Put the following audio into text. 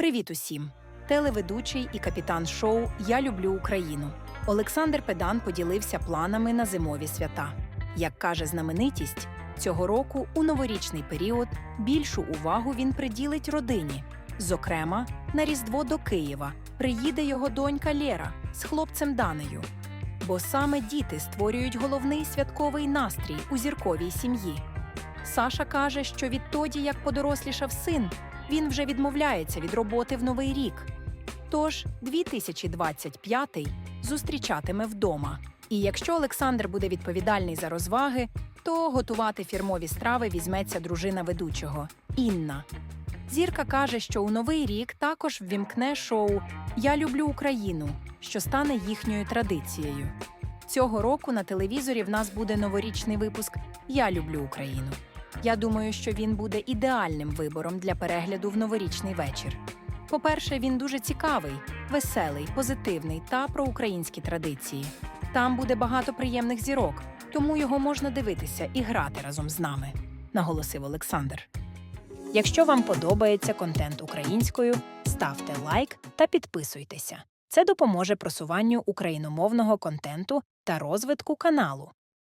Привіт усім! Телеведучий і капітан шоу Я люблю Україну. Олександр Педан поділився планами на зимові свята. Як каже знаменитість, цього року у новорічний період більшу увагу він приділить родині. Зокрема, на Різдво до Києва приїде його донька Лєра з хлопцем Данею. Бо саме діти створюють головний святковий настрій у зірковій сім'ї. Саша каже, що відтоді, як подорослішав син, він вже відмовляється від роботи в новий рік. Тож 2025 зустрічатиме вдома. І якщо Олександр буде відповідальний за розваги, то готувати фірмові страви візьметься дружина ведучого Інна. Зірка каже, що у новий рік також ввімкне шоу Я люблю Україну, що стане їхньою традицією. Цього року на телевізорі в нас буде новорічний випуск Я люблю Україну. Я думаю, що він буде ідеальним вибором для перегляду в новорічний вечір. По-перше, він дуже цікавий, веселий, позитивний та про українські традиції. Там буде багато приємних зірок, тому його можна дивитися і грати разом з нами, наголосив Олександр. Якщо вам подобається контент українською, ставте лайк та підписуйтеся. Це допоможе просуванню україномовного контенту та розвитку каналу.